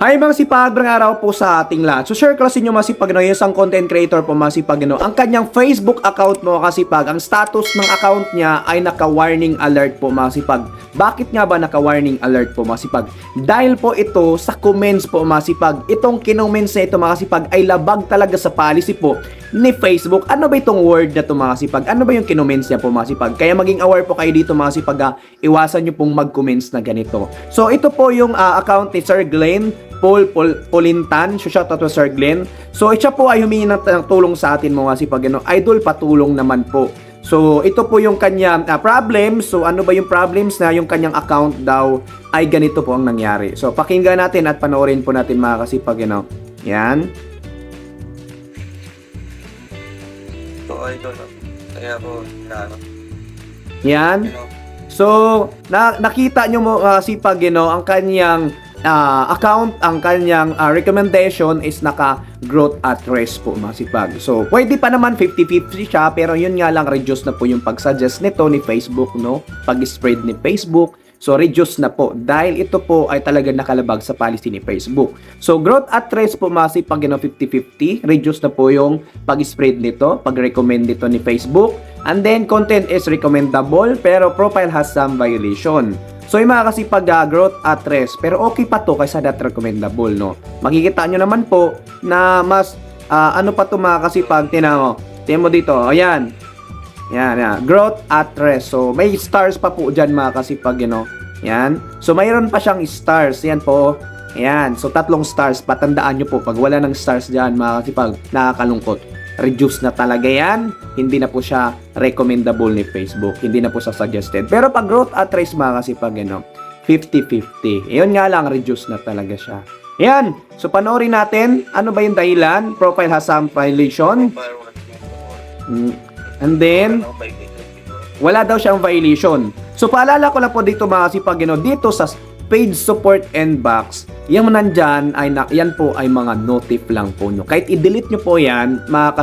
Hi mga sipag, brang araw po sa ating lahat. So share ko lang sa inyo masipag isang content creator po masipag no. Ang kanyang Facebook account mo kasipag, ang status ng account niya ay naka-warning alert po masipag. Bakit nga ba naka-warning alert po masipag? Dahil po ito sa comments po masipag. Itong kinoments na ito masipag ay labag talaga sa policy po ni Facebook. Ano ba itong word na to mga sipag? Ano ba yung kinoments niya po mga sipag? Kaya maging aware po kayo dito mga sipag ha. Iwasan nyo pong mag-comments na ganito. So ito po yung ah, account ni Sir Glenn Paul, Paul Polintan. So shout out to Sir Glenn. So siya po ay humingi ng, ng tulong sa atin mga sipag. Ano? Idol patulong naman po. So ito po yung kanya ah, problem. So ano ba yung problems na yung kanyang account daw ay ganito po ang nangyari. So pakinggan natin at panoorin po natin mga kasipag. Ano? Yan. So, idol. Kaya ako, na, ano, Yan. you So, na, nakita nyo mo uh, si Pagino, ang kanyang ah, account, ang kanyang ah, recommendation is naka growth at rest po mga sipag. So, pwede pa naman 50-50 siya, pero yun nga lang reduce na po yung pag-suggest nito ni Facebook, no? Pag-spread ni Facebook. So, reduce na po dahil ito po ay talaga nakalabag sa policy ni Facebook. So, growth at rest po mga sipag, you know, 50-50. Reduce na po yung pag-spread nito, pag-recommend nito ni Facebook. And then, content is recommendable, pero profile has some violation. So, yung mga kasipag uh, growth at rest, pero okay pa to kaysa not recommendable, no? Makikita nyo naman po na mas, ah, ano pa to mga kasipag, tinan mo. Tinan mo dito, ayan. Yan, yan. Growth at rest. So, may stars pa po dyan mga kasipag, you know. Yan. So, mayroon pa siyang stars. Yan po. Ayan. So, tatlong stars. Patandaan nyo po, pag wala ng stars dyan, mga kasipag, nakakalungkot. Reduce na talaga yan. Hindi na po siya recommendable ni Facebook. Hindi na po siya suggested. Pero pag growth at rest, mga kasipag, you know, 50-50. Yun nga lang, reduce na talaga siya. Yan. So, panoorin natin. Ano ba yung dahilan? Profile has some violation. Mm. And then, Ano, wala daw siyang violation. So paalala ko lang po dito mga sipagino, dito sa page support and box, yung nandyan ay yan po ay mga notif lang po nyo. Kahit i-delete nyo po yan, mga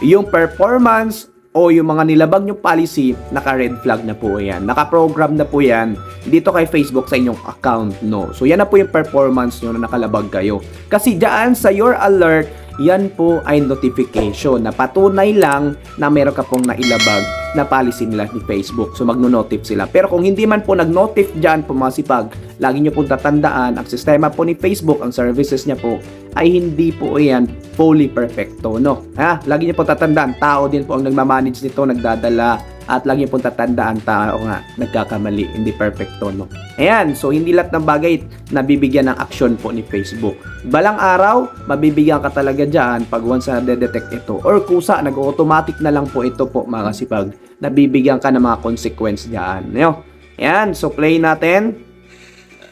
yung performance o yung mga nilabag nyo policy, naka-red flag na po yan. Naka-program na po yan dito kay Facebook sa inyong account, no? So, yan na po yung performance nyo na nakalabag kayo. Kasi dyan sa your alert, yan po ay notification na patunay lang na meron ka pong nailabag na policy nila ni Facebook. So magno-notif sila. Pero kung hindi man po nag-notif dyan po mga sipag, lagi nyo pong tatandaan, ang sistema po ni Facebook, ang services niya po, ay hindi po yan fully perfecto, no? Ha? Lagi nyo po tatandaan, tao din po ang nagmamanage nito, nagdadala, at lagi pong tatandaan, tao nga, nagkakamali, hindi perfecto, no? Ayan, so hindi lahat ng bagay nabibigyan ng aksyon po ni Facebook. Balang araw, mabibigyan ka talaga dyan pag once na detect ito. Or kusa, nag-automatic na lang po ito po mga kasipag. Nabibigyan ka ng mga consequence dyan. Ayan, Ayan, so play natin.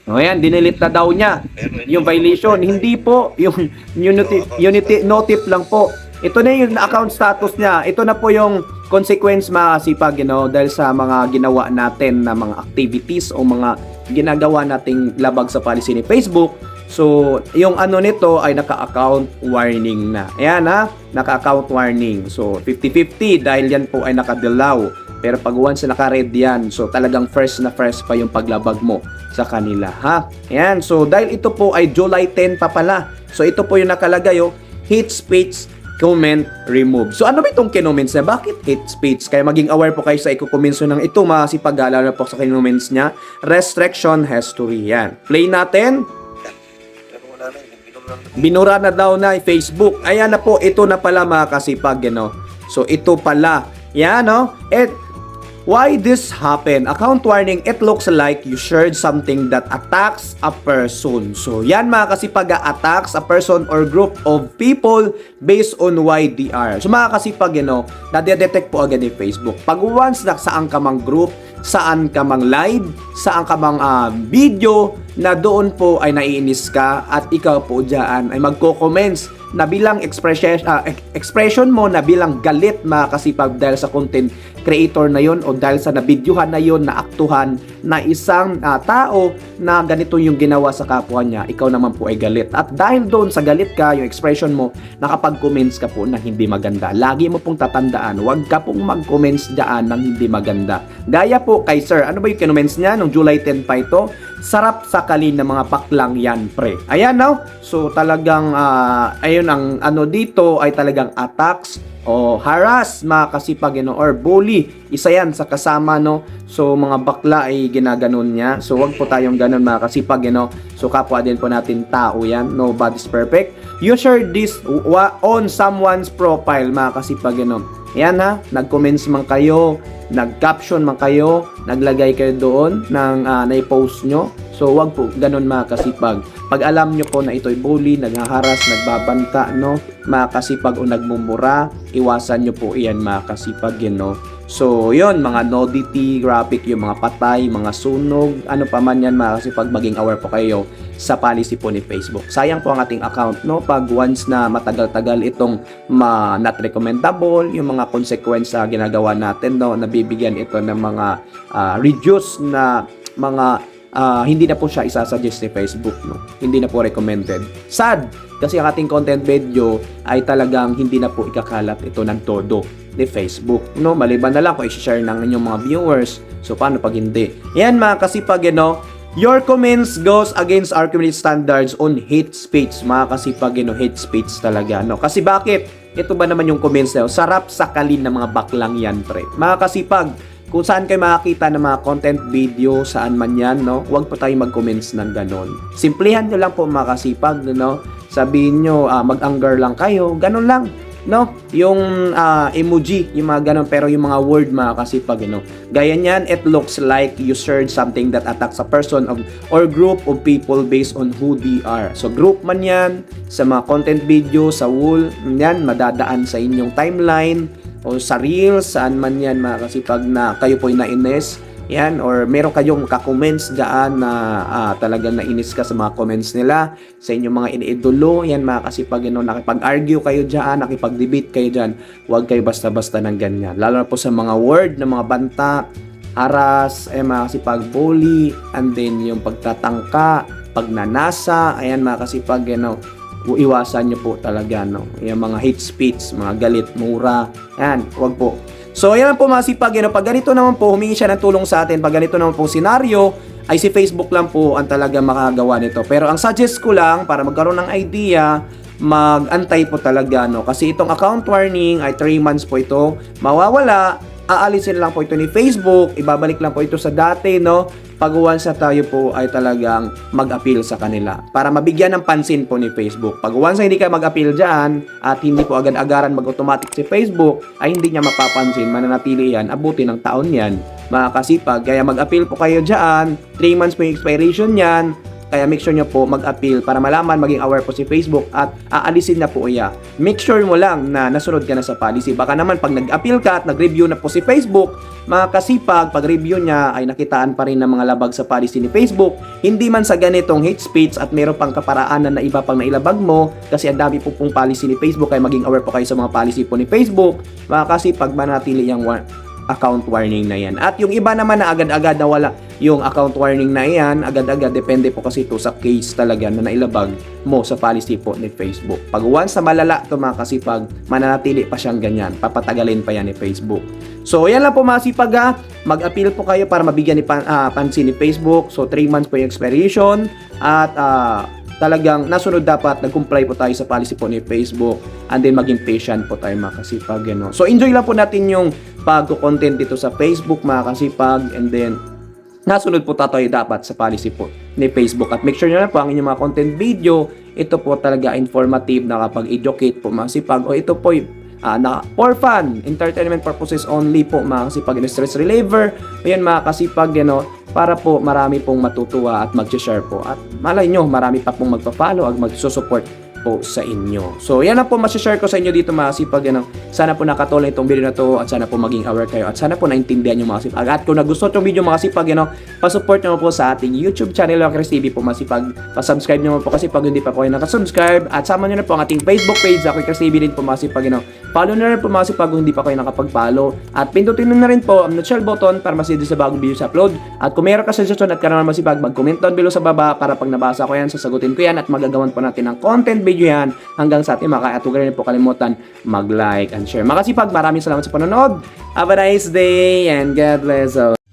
O yan, dinilit na daw niya yung violation. Hindi po, yung unity, unity notif lang po. Ito na yung account status niya. Ito na po yung consequence mga kasipag, you know, dahil sa mga ginawa natin na mga activities o mga ginagawa nating labag sa policy ni Facebook. So, yung ano nito ay naka-account warning na. Ayan ha, naka-account warning. So, 50-50 dahil yan po ay nakadilaw. Pero pag once na naka-red yan, so talagang first na first pa yung paglabag mo sa kanila, ha? Ayan, so dahil ito po ay July 10 pa pala. So ito po yung nakalagay, oh, hate speech, comment, remove. So ano ba itong kinoments niya? Bakit hate speech? Kaya maging aware po kayo sa ikukumenso ng ito, mga sipag-alala po sa kinoments niya. Restriction history, yan. Play natin. Na. Binura na daw na Facebook. Ayan na po, ito na pala mga kasipag, you know. So, ito pala. Yan, no? At why this happen? Account warning, it looks like you shared something that attacks a person. So, yan mga kasipag, attacks a person or group of people based on YDR. So, mga kasipag, you know, nadedetect po agad ni Facebook. Pag once na saan ka mang group, saan ka mang live, saan ka mang ah, video, na doon po ay naiinis ka at ikaw po dyan ay magko-comments na bilang expression, ah, ek- expression mo na bilang galit mga kasipag dahil sa content creator na yon o dahil sa nabidyohan na yon na aktuhan na isang ah, tao na ganito yung ginawa sa kapwa niya, ikaw naman po ay galit. At dahil doon sa galit ka, yung expression mo, nakapag-comments ka po na hindi maganda. Lagi mo pong tatandaan, huwag ka pong mag-comments dyan ng hindi maganda. Gaya po kay Sir, ano ba yung kinoments niya nung July 10 pa ito? Sarap sakalin ng mga paklang yan, pre. Ayan, no? So, talagang, ah, ayun, ang ano dito ay talagang attacks o harass, mga kasipag, you know, or bully. Isa yan sa kasama, no? So, mga bakla ay ginaganon niya. So, wag po tayong ganun, mga kasipag, you know? So, kapwa din po natin tao yan. Nobody's perfect. You share this on someone's profile, mga kasipag, you know? Yan ha, nag-comments man kayo, nag-caption man kayo, naglagay kayo doon ng uh, na-post nyo. So, wag po ganun mga kasipag. Pag alam nyo po na ito'y bully, naghaharas, nagbabanta, no, mga kasipag o nagmumura, iwasan nyo po iyan mga kasipag, yun, no. So, yun, mga nudity, graphic, yung mga patay, mga sunog, ano pa man yan mga kasipag, maging aware po kayo sa policy po ni Facebook. Sayang po ang ating account, no? Pag once na matagal-tagal itong ma not recommendable, yung mga consequence ginagawa natin, no? Nabibigyan ito ng mga ah, reduce na mga ah, hindi na po siya isasuggest ni Facebook, no? Hindi na po recommended. Sad! Kasi ang ating content video ay talagang hindi na po ikakalat ito ng todo ni Facebook. No, maliban na lang kung i-share ng inyong mga viewers. So, paano pag hindi? Yan mga kasipag, you know, Your comments goes against our community standards on hate speech. Mga kasipag, you know, hate speech talaga. No? Kasi bakit? Ito ba naman yung comments na yun? Sarap sakalin ng mga baklang yan, pre. Mga kasipag, kung saan kayo makakita ng mga content video, saan man yan, no? Huwag po tayo mag-comments ng ganon. Simplihan nyo lang po mga kasipag, no? Sabihin nyo, ah, mag-anger lang kayo, ganon lang. No? Yung ah, emoji, yung mga ganon, pero yung mga word mga kasipag, no? Gaya niyan, it looks like you shared something that attacks a person of, or group of people based on who they are. So, group man yan, sa mga content video, sa wall, yan, madadaan sa inyong timeline, o sa reels, saan man yan mga kasipag na kayo po'y nainis, yan, or meron kayong ka-comments dyan na ah, talagang nainis ka sa mga comments nila, sa inyong mga iniidolo, yan mga kasipag, you know, nakipag-argue kayo dyan, nakipag-debate kayo dyan, huwag kayo basta-basta ng ganyan. Lalo na po sa mga word ng mga banta, haras, eh, mga kasipag, bully, and then yung pagtatangka, pagnanasa, ayan mga kasipag, you know, iwasan nyo po talaga, no? Yung mga hate speech, mga galit, mura, yan, wag po. So, yan po mga sipag, you know, pag ganito naman po, humingi siya ng tulong sa atin, pag ganito naman po senaryo, ay si Facebook lang po ang talaga makagawa nito. Pero ang suggest ko lang, para magkaroon ng idea, mag-antay po talaga, no? Kasi itong account warning ay 3 months po ito, mawawala, aalisin lang po ito ni Facebook, ibabalik lang po ito sa dati, no? Pag once na tayo po ay talagang mag-appeal sa kanila para mabigyan ng pansin po ni Facebook. Pag once na hindi ka mag-appeal dyan at hindi po agad-agaran mag-automatic si Facebook, ay hindi niya mapapansin, mananatili yan, abuti ng taon yan, mga kasipag. Kaya mag-appeal po kayo dyan, 3 months po yung expiration yan, kaya make sure nyo po mag-appeal para malaman, maging aware po si Facebook at aalisin na po iya. Make sure mo lang na nasunod ka na sa policy. Baka naman pag nag-appeal ka at nag-review na po si Facebook, mga kasipag, pag review niya ay nakitaan pa rin ng mga labag sa policy ni Facebook. Hindi man sa ganitong hate speech at meron pang kaparaanan na iba pang nailabag mo kasi ang dami po pong policy ni Facebook kaya maging aware po kayo sa mga policy po ni Facebook. Mga kasipag, manatili yung account warning na yan. At yung iba naman na agad-agad na wala yung account warning na yan, agad-agad depende po kasi ito sa case talaga na nailabag mo sa policy po ni Facebook. Pag once sa malala ito mga kasipag, mananatili pa siyang ganyan. Papatagalin pa yan ni Facebook. So, yan lang po mga sipag ha. Mag-appeal po kayo para mabigyan ni pan, ah, pansin ni Facebook. So, 3 months po yung expiration. At ah, talagang nasunod dapat nag-comply po tayo sa policy po ni Facebook and then maging patient po tayo mga kasipag. Ano. So, enjoy lang po natin yung pag-content dito sa Facebook mga kasipag. And then nasunod po tayo dapat sa policy po ni Facebook. At make sure nyo na po ang inyong mga content video ito po talaga informative nakapag-educate po mga sipag o ito po ah, na for fun entertainment purposes only po mga kasipag. And stress reliever ayan mga kasipag you know, para po marami pong matutuwa at mag-share po. At malay nyo marami pa pong magpa-follow at magsusupport po sa inyo. So, yan na po masashare ko sa inyo dito mga sipag. Yan ang, sana po nakatulong itong video na to at sana po maging aware kayo at sana po naintindihan yung mga sipag. At kung nagustuhan itong video mga sipag, you know, pasupport nyo po sa ating YouTube channel, Chris TV po mga sipag. Pasubscribe nyo po kasi pag hindi pa po kayo nakasubscribe at sama nyo na po ang ating Facebook page, ako Chris TV din po mga sipag, you know. Follow na rin sipag kung hindi pa kayo nakapag-follow at pindutin nyo na rin po ang notification button para masidi sa bagong video sa upload. At kung meron ka suggestion at karoon masipag, mag-comment down below sa baba para pag nabasa ko yan, sasagutin ko yan at magagawan po natin ng content video yan hanggang sa ating maka at huwag rin po kalimutan mag-like and share. Makasipag, maraming salamat sa panonood. Have a nice day and God bless all.